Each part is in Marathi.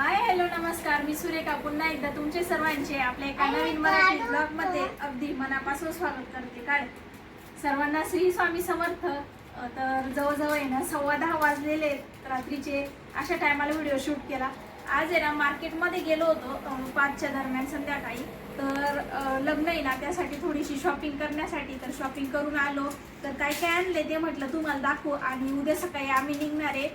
हाय हॅलो नमस्कार. मी सुरेखा. पुन्हा एकदा तुमचे सर्वांचे आपल्या एका नवीन मराठी ब्लॉगमध्ये अगदी मनापासून स्वागत करते. काय? सर्वांना श्री स्वामी समर्थ. तर जवळजवळ आहे ना सव्वा दहा वाजलेले रात्रीचे. अशा टायमाला व्हिडिओ शूट केला. आज आहे ना मार्केटमध्ये गेलो होतो पाचच्या दरम्यान संध्याकाळी. तर लग्न आहे ना त्यासाठी थोडीशी शॉपिंग करण्यासाठी. तर शॉपिंग करून आलो. तर काय काय आणले ते म्हटलं तुम्हाला दाखवू. आणि उद्या सकाळी आम्ही निघणार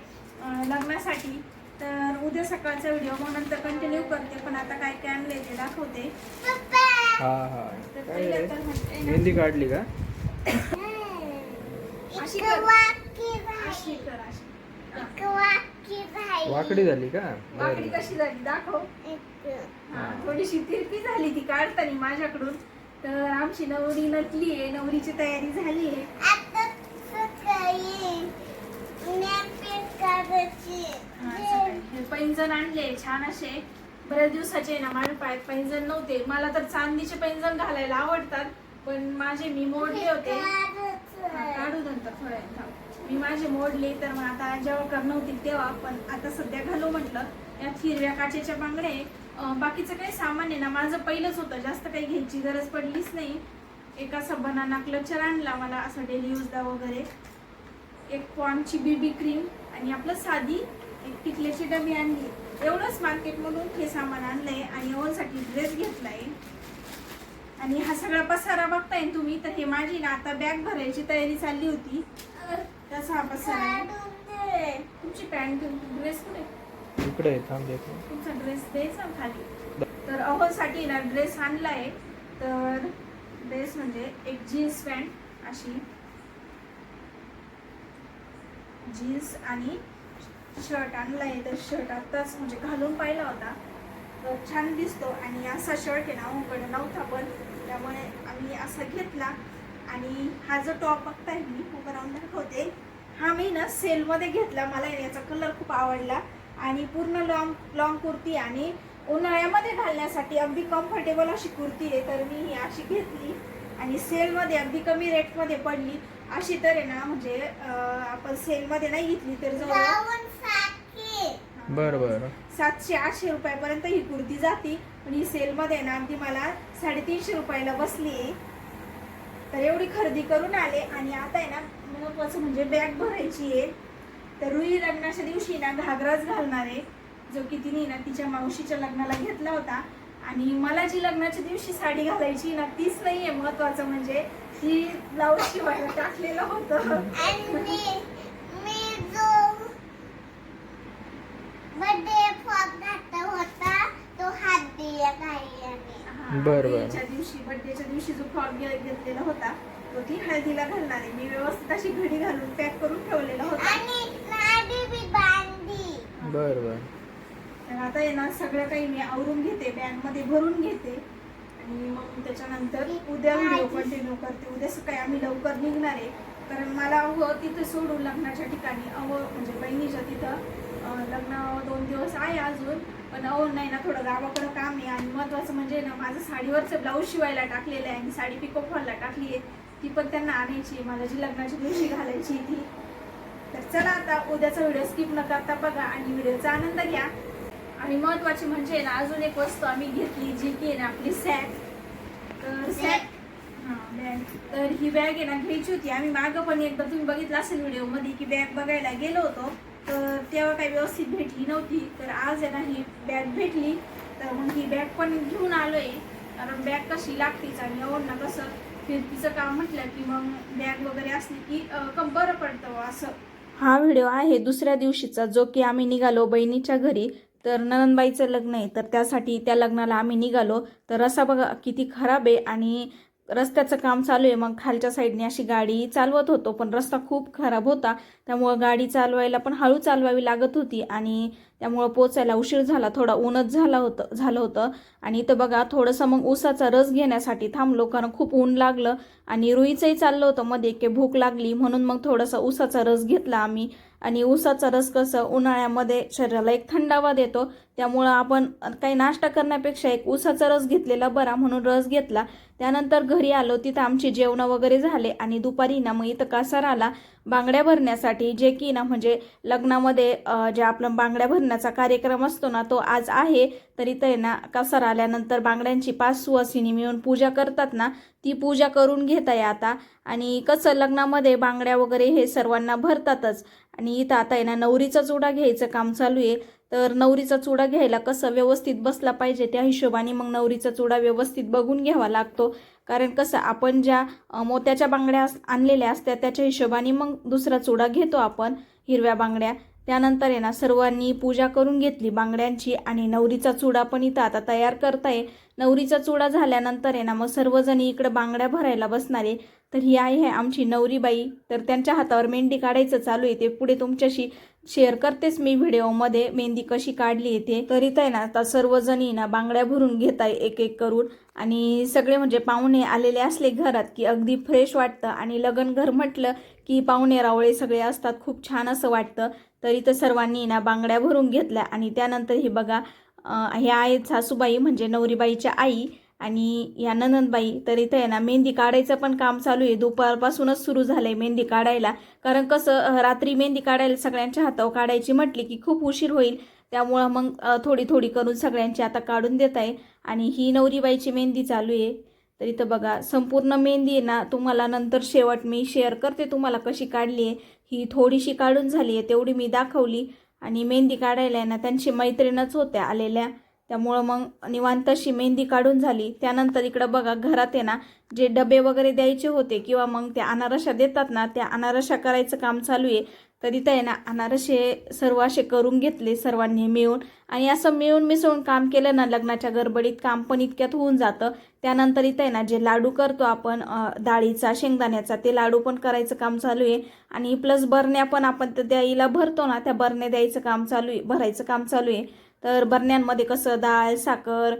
लग्नासाठी. तर उद्या सकाळचा व्हिडिओ मग नंतर कंटिन्यू करते पण आता काय काय आणले ते दाखवते. हा हा. तर काय पहिलं रे? तर म्हणते ना, मेहंदी काढली का? अशी कर. अशी कर अशी. वाकडी झाली का? वाकडी बरं. कशी झाली दाखव. हा, थोडीशी तिरपी झाली ती काढताना माझ्याकडून. तर आमची नवरी नटली आहे नवरीची तयारी झाली आहे. हा, पैंजण आणले छान असे. बऱ्याच दिवसाचे ना माझ्या पायात पैंजण नव्हते. मला तर चांदीचे पैंजण घालायला आवडतात पण माझे मी मोडले होते. काढू नंतर थोड्या. मी माझे मोडले तर मग आता जेव्हा कर नव्हती तेव्हा पण आता सध्या घालू म्हटलं. यात हिरव्या काचेच्या. अं, बाकीचं काही सामान आहे ना माझं पहिलंच होतं. जास्त काही घ्यायची गरज पडलीच नाही. एक असा बनाना क्लचर आणला मला असं डेली यूजला वगैरे. एक पॉन्डची बीबी क्रीम आणि आपलं साधी एक टिकल्याची डबी आणली. एवढंच मार्केटमधून हे सामान आणलंय आणि ओनसाठी ड्रेस घेतलाय. आणि हा सगळा पसारा बघताय तुम्ही तर हे माझी ना आता बॅग भरायची तयारी चालली होती. तसा हा पसारा. तुमची पॅन्ट ड्रेस कुठे? इकडे तुमचा ड्रेस द्यायचा खाली. तर अहोसाठी ना ड्रेस आणलाय. तर ड्रेस म्हणजे एक जीन्स पॅन्ट अशी. जीन्स आणि शर्ट आणलाय तर शर्ट आत्ताच म्हणजे घालून पाहिला होता. तर छान दिसतो आणि असा शर्ट आहे ना उकडे नव्हता पण त्यामुळे आम्ही असा घेतला. आणि हा जो टॉप बघताय मी उभं राहून दाखवते हा मी ना सेलमध्ये घेतला मला याचा कलर खूप आवडला. आणि पूर्ण लॉंग लॉंग कुर्ती आणि उन्हाळ्यामध्ये घालण्यासाठी अगदी कम्फर्टेबल अशी कुर्ती आहे तर मी ही अशी घेतली. आणि सेलमध्ये अगदी कमी रेटमध्ये पडली. अशी तर आहे ना म्हणजे आपण सेलमध्ये नाही घेतली तर जवळ बरं बरं. सातशे आठशे रुपयापर्यंत ही कुर्ती जाती. पण ही सेलमध्ये ना अगदी मला साडेतीनशे रुपयाला बसली आहे. तर एवढी खरेदी करून आले. आणि आता आहे ना महत्वाचं म्हणजे बॅग भरायची आहे. तर रुई लग्नाच्या दिवशी ना घागराच घालणार आहे. जो की तिने ना तिच्या मावशीच्या लग्नाला घेतला होता. आणि मला जी लग्नाच्या दिवशी साडी घालायची ना तीच नाही आहे महत्वाचं म्हणजे. ती ब्लाऊज शिवायला टाकलेलं होतं. हा, बरं, बरं. हळदीच्या दिवशी बर्थडेच्या दिवशी जो फ्रॉक घेतलेला होता तो ती हळदीला घालणार. आहे मी व्यवस्थित अशी घडी घालून पॅक करून ठेवलेला होता. बरं आता ना सगळं काही मी आवरून घेते बॅगमध्ये भरून घेते. आणि मग त्याच्यानंतर उद्या व्हिडिओ कंटिन्यू करते. उद्या सकाळी आम्ही लवकर निघणार आहे. कारण मला अवं तिथं सोडून लग्नाच्या ठिकाणी अवं म्हणजे बहिणीच्या तिथं लग्न दोन दिवस आहे अजून पण अहो नाही ना थोडं गावाकडं काम आहे. आणि महत्वाचं म्हणजे ना माझं साडीवरचं ब्लाऊज शिवायला टाकलेलं आहे. आणि साडी पिको फॉलला टाकली आहे. ती पण त्यांना आणायची मला जी लग्नाच्या दिवशी घालायची ती. तर चला आता उद्याचा व्हिडिओ स्किप न करता बघा आणि व्हिडिओचा आनंद घ्या. आणि महत्वाची म्हणजे ना अजून एक वस्तू आम्ही घेतली जी की आहे ना आपली सॅक तर सॅक हां बॅग तर ही बॅग आहे ना घ्यायची होती. आम्ही मागं पण एकदा तुम्ही बघितलं असेल व्हिडिओमध्ये की बॅग बघायला गेलो होतो. तर तेव्हा काही व्यवस्थित भेटली नव्हती. तर आज आहे ना ही बॅग भेटली. तर मग ही बॅग पण घेऊन आलोय. कारण बॅग कशी लागतीच आणि एवढं ना कसं फिरतीचं काम म्हटलं की मग बॅग वगैरे असली की बरं पडतं बुवा असं. हा व्हिडिओ आहे दुसऱ्या दिवशीचा जो की आम्ही निघालो बहिणीच्या घरी. तर ननंदबाईचं लग्न आहे तर त्यासाठी त्या लग्नाला आम्ही निघालो. तर रस्ता बघा किती खराब आहे आणि रस्त्याचं काम चालू आहे. मग खालच्या साईडने अशी गाडी चालवत होतो पण रस्ता खूप खराब होता. त्यामुळं गाडी चालवायला पण हळू चालवावी लागत होती आणि त्यामुळं पोचायला उशीर झाला थोडा ऊनच झाला होतं झालं होतं. आणि इथं बघा थोडंसं मग ऊसाचा रस घेण्यासाठी थांबलो कारण खूप ऊन लागलं आणि रुईचंही चाललं होतं मध्ये की भूक लागली म्हणून मग थोडासा ऊसाचा रस घेतला आम्ही. आणि ऊसाचा रस कसं उन्हाळ्यामध्ये शरीराला एक थंडावा देतो. त्यामुळं आपण काही नाश्ता करण्यापेक्षा एक ऊसाचा रस घेतलेला बरा म्हणून रस घेतला. त्यानंतर घरी आलो तिथं आमची जेवणं वगैरे झाले आणि दुपारी ना मग इथं कासार आला. बांगड्या भरण्यासाठी जे की ना म्हणजे लग्नामध्ये जे आपलं बांगड्या भरण्याचा कार्यक्रम असतो ना तो आज आहे. तर ते आहे ना कासार आल्यानंतर बांगड्यांची पाच सुवासिनी मिळून पूजा करतात ना ती पूजा करून घेत आहे आता. आणि कसं लग्नामध्ये बांगड्या वगैरे हे सर्वांना भरतातच. आणि इथं आता आहे ना नवरीचा चुडा घ्यायचं काम चालू आहे. तर नवरीचा चुडा घ्यायला कसं व्यवस्थित बसला पाहिजे त्या हिशोबाने मग नवरीचा चुडा व्यवस्थित बघून घ्यावा लागतो. कारण कसं आपण ज्या मोत्याच्या बांगड्या अस- आणलेल्या असत्या त्याच्या हिशोबाने मग दुसरा चुडा घेतो आपण हिरव्या बांगड्या. त्यानंतर आहे ना सर्वांनी पूजा करून घेतली बांगड्यांची आणि नवरीचा चुडा पण इथं आता तयार करताय. नवरीचा चुडा झाल्यानंतर आहे ना मग सर्वजण इकडे बांगड्या भरायला बसणारे. तर ही आई आहे आमची नवरीबाई. तर त्यांच्या हातावर मेंढी काढायचं चालू आहे. ते पुढे तुमच्याशी शेअर करतेच मी व्हिडिओमध्ये. मेहंदी कशी काढली येते तर इथं आहे ना आता सर्वजणी ना बांगड्या भरून घेत आहे एक एक करून. आणि सगळे म्हणजे पाहुणे आलेले असले घरात की अगदी फ्रेश वाटतं. आणि लग्न घर म्हटलं की पाहुणे रावळे सगळे असतात खूप छान असं वाटतं. तर इथं सर्वांनी ना बांगड्या भरून घेतल्या. आणि त्यानंतर हे बघा ह्या आहेत सासूबाई म्हणजे नवरीबाईच्या आई. आणि या ननंदबाई तर इथं आहे ना मेहंदी काढायचं पण काम चालू आहे. दुपारपासूनच सुरू झालंय मेहंदी काढायला. कारण कसं रात्री मेहंदी काढायला सगळ्यांच्या हातावर काढायची म्हटली की खूप उशीर होईल. त्यामुळं मग थोडी थोडी करून सगळ्यांची आता काढून देत आहे. आणि ही नवरीबाईची मेहंदी चालू आहे. तर इथं बघा संपूर्ण मेहंदी आहे ना तुम्हाला नंतर शेवट मी शेअर करते तुम्हाला कशी काढली आहे. ही थोडीशी काढून झाली आहे तेवढी मी दाखवली. आणि मेहंदी काढायला आहे ना त्यांची मैत्रीणच होत्या आलेल्या. त्यामुळं मग निवांत अशी मेहंदी काढून झाली. त्यानंतर इकडं बघा घरात आहे ना जे डबे वगैरे द्यायचे होते किंवा मग त्या अनारशा देतात ना त्या अनारशा करायचं काम चालू आहे. तरी तर आहे ना अनारसे सर्व असे करून घेतले सर्वांनी मिळून. आणि असं मिळून मिसळून काम केलं ना लग्नाच्या गडबडीत काम पण इतक्यात होऊन जातं. त्यानंतर इथं आहे ना जे लाडू करतो आपण डाळीचा शेंगदाण्याचा ते लाडू पण करायचं काम चालू आहे. आणि प्लस बरण्या पण आपण त्या द्यायला भरतो ना त्या बरण्या द्यायचं काम चालू आहे भरायचं काम चालू आहे. तर बरण्यांमध्ये कसं डाळ साखर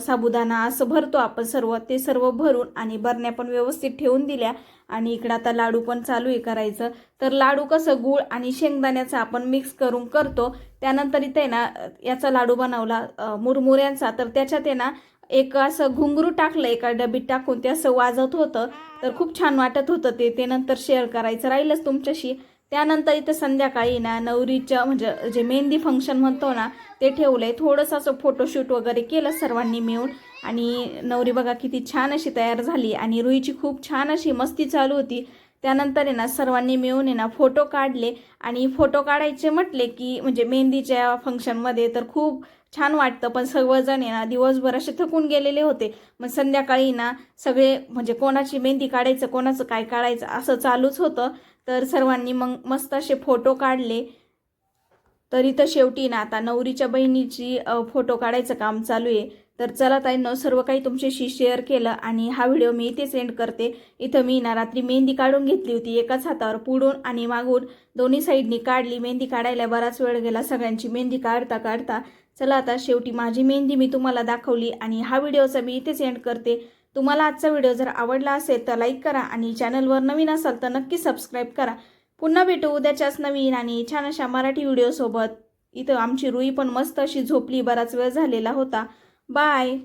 साबुदाणा असं भरतो आपण सर्व. ते सर्व भरून आणि बरण्या पण व्यवस्थित ठेवून दिल्या. आणि इकडं आता लाडू पण चालू आहे करायचं. तर लाडू कसं गूळ आणि शेंगदाण्याचा आपण मिक्स करून करतो. त्यानंतर इथे ना याचा लाडू बनवला मुरमुऱ्यांचा. तर त्याच्यात आहे ना एक असं घुंगरू टाकलं एका डबीत टाकून ते असं वाजत होतं. तर खूप छान वाटत होतं ते. ते नंतर शेअर करायचं. राहीलच तुमच्याशी. त्यानंतर इथं संध्याकाळी ना नवरीच्या म्हणजे जे मेहंदी फंक्शन म्हणतो ना ते ठेवलंय. थोडंसं असं फोटोशूट वगैरे केलं सर्वांनी मिळून. आणि नवरी बघा किती छान अशी तयार झाली. आणि रुईची खूप छान अशी मस्ती चालू होती. त्यानंतर आहे ना सर्वांनी मिळून आहे ना फोटो काढले. आणि फोटो काढायचे म्हटले की म्हणजे मेहंदीच्या फंक्शनमध्ये तर खूप छान वाटतं. पण सर्वजण आहे ना दिवसभर असे थकून गेलेले होते. मग संध्याकाळी ना सगळे म्हणजे कोणाची मेहंदी काढायचं कोणाचं काय काढायचं असं चालूच होतं. तर सर्वांनी मग मस्त असे फोटो काढले. तर इथं शेवटी ना आता नवरीच्या बहिणीची फोटो काढायचं काम चालू आहे. तर चला ताईंनो सर्व काही तुमच्याशी शेअर केलं आणि हा व्हिडिओ मी इथे सेंड करते. इथं मी ना रात्री मेहंदी काढून घेतली होती एकाच हातावर पुढून आणि मागून दोन्ही साईडनी काढली. मेहंदी काढायला बराच वेळ गेला सगळ्यांची मेहंदी काढता काढता चला आता शेवटी माझी मेहंदी मी तुम्हाला दाखवली आणि हा व्हिडिओचा मी इथे सेंड करते. तुम्हाला आजचा व्हिडिओ जर आवडला असेल तर लाईक करा आणि चॅनलवर नवीन असाल तर नक्की सबस्क्राईब करा. पुन्हा भेटू उद्याच्याच नवीन आणि छान अशा मराठी व्हिडिओसोबत. इथं आमची रुई पण मस्त अशी झोपली बराच वेळ झालेला होता. बाय